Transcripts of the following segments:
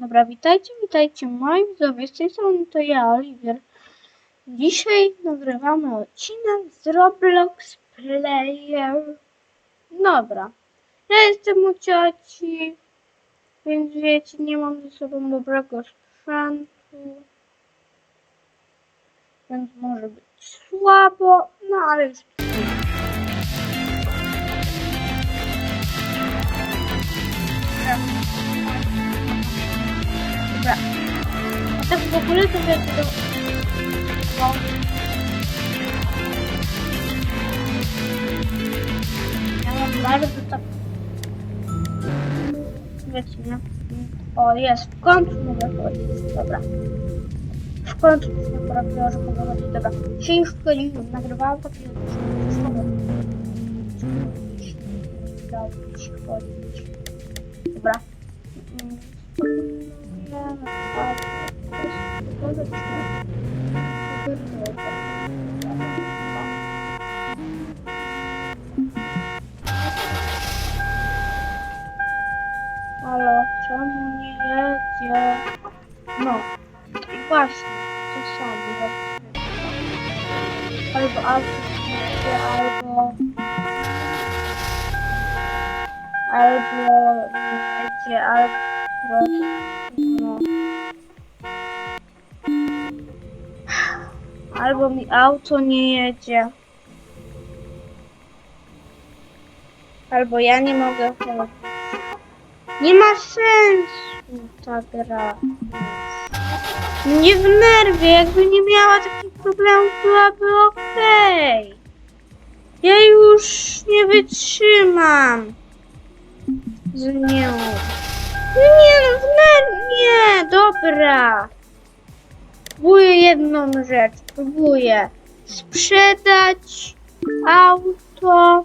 Dobra, witajcie, witajcie moi widzowie, z tej strony to ja, Oliwier. Dzisiaj nagrywamy odcinek z Roblox Player. Dobra, ja jestem u cioci, więc wiecie, nie mam ze sobą dobrego sprzętu. Więc może być słabo, no ale już tak w ogóle to wiecie, to... No. Ja mam bardzo tak... Wiecie, nie? O, jest. W końcu mogę chodzić. Dobra. W końcu już nie poradziło, że mogę chodzić. Dobra. Się już wchodziłem. Nagrywałam to, że już. Udało mi się chodzić. Dobra. Mm. No, tak. To Halo, czemu nie jedzie? No, i właśnie, czasami właśnie. Albo auto nie jedzie, albo... Albo jedzie, albo Albo mi auto nie jedzie. Albo ja nie mogę. Nie ma sensu ta gra. Nie w nerwie, jakby nie miała takich problemów, byłaby okej. Ja już nie wytrzymam z nią. Nie no, w nerwie, dobra. Próbuję jedną rzecz. Próbuję sprzedać auto.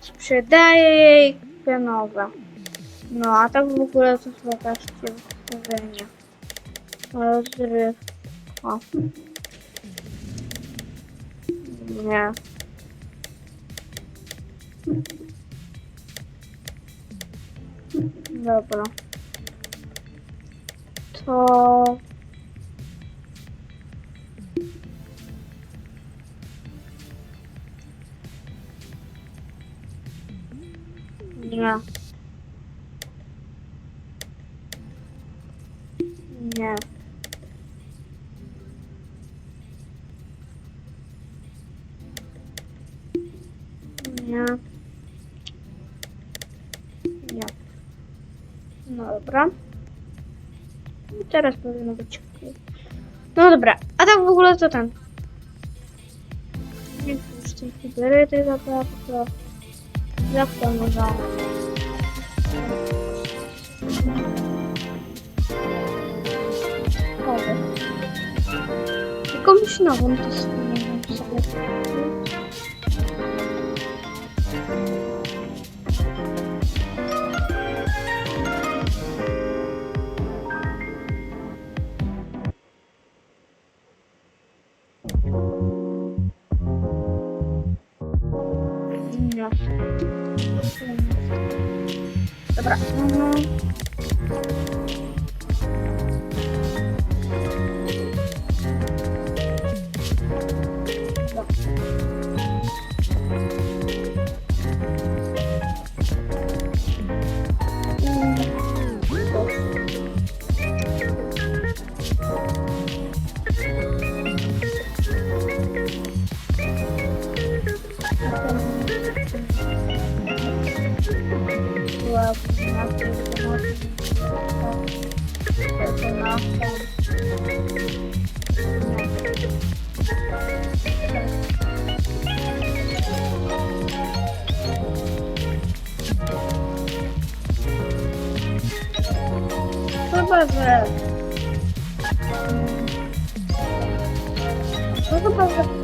Sprzedaję jej nowe. No, a tak w ogóle to zobaczcie ustawienia. Rozryw. O. Nie. Dobra. To... Nie. Nie. No dobra. I teraz powinno być ok. No dobra, a tak w ogóle to ten. Już tej hiberyty za bardzo. Jak to można? Chodzę. Jakąś nową to sobie 是不是？是不是？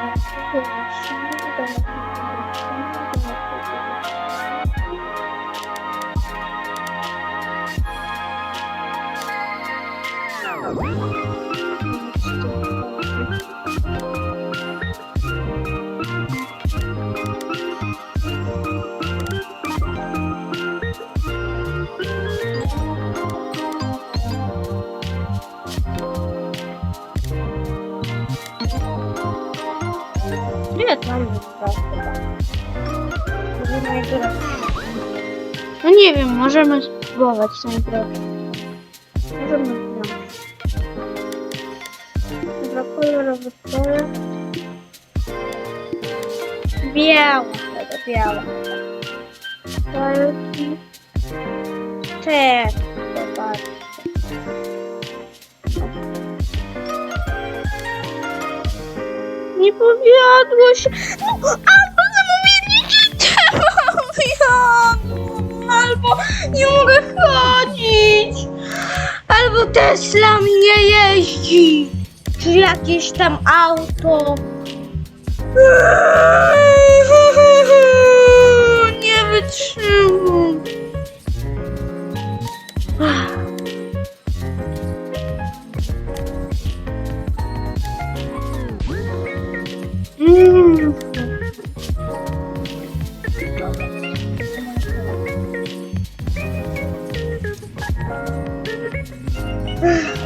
I'm ben nie wiem, możemy spróbować ten drogę. Możemy wziąć. Dwa kolorowe pole. Białe, tego białe. Walki. Te, zobaczcie. Nie powiodło się. No, ale... nie mogę chodzić, albo Tesla mi nie jeździ, czy jakieś tam auto. Yeah.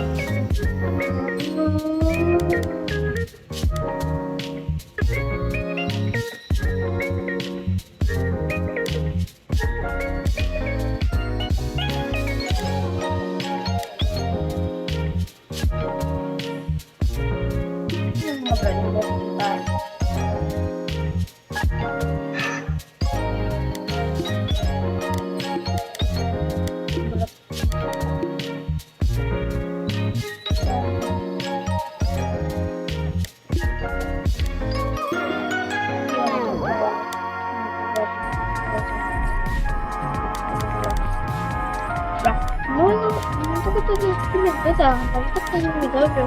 회사 남자친구이 넓을 것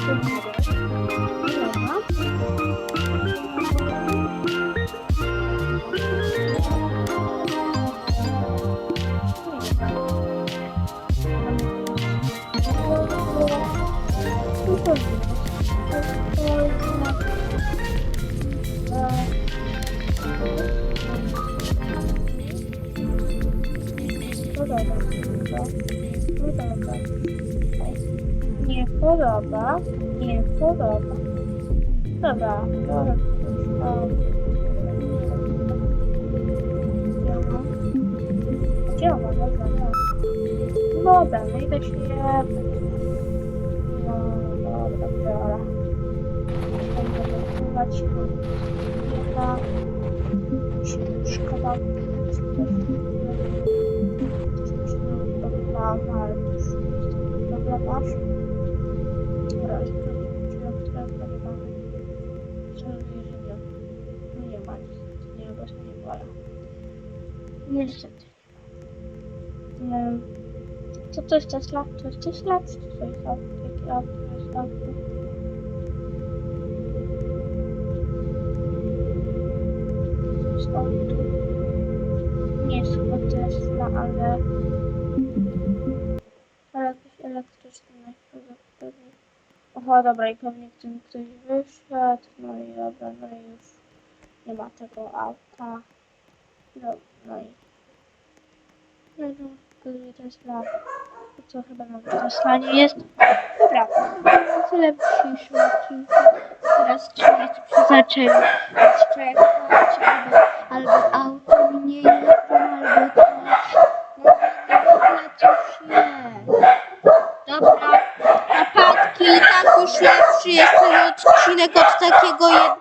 같아요. Nie mi dobrze. Nie podoba, nie podoba. Dobra, biorę Działa, dobra, dobra. Dobra, no i to się No, dobra, biorę. Będę wypływać. Jedna. Szkoda. zobacz. Raz, dwa, trzy, cztery, No nie ma niestety, nie, bo nie wolę. Niestety. Co to jest Tesla? To jest Tesla? Co to jest Tesla? To jest Tesla? Nie jest to Tesla, ale... Oho, dobra, i pewnie tym ktoś wyszedł. No i dobra, no i już nie ma tego auta. No, no i... No i no, Tesla. Co chyba nawet Tesla nie jest. Dobra, tyle w dzisiejszym odcinku. Teraz trzeba jest przeznaczyć czekać, albo, albo auto jeżdżą, albo coś. No, ale coś jest. Dobra, napadki, tak już lepszy jest ten odcinek od takiego jednego,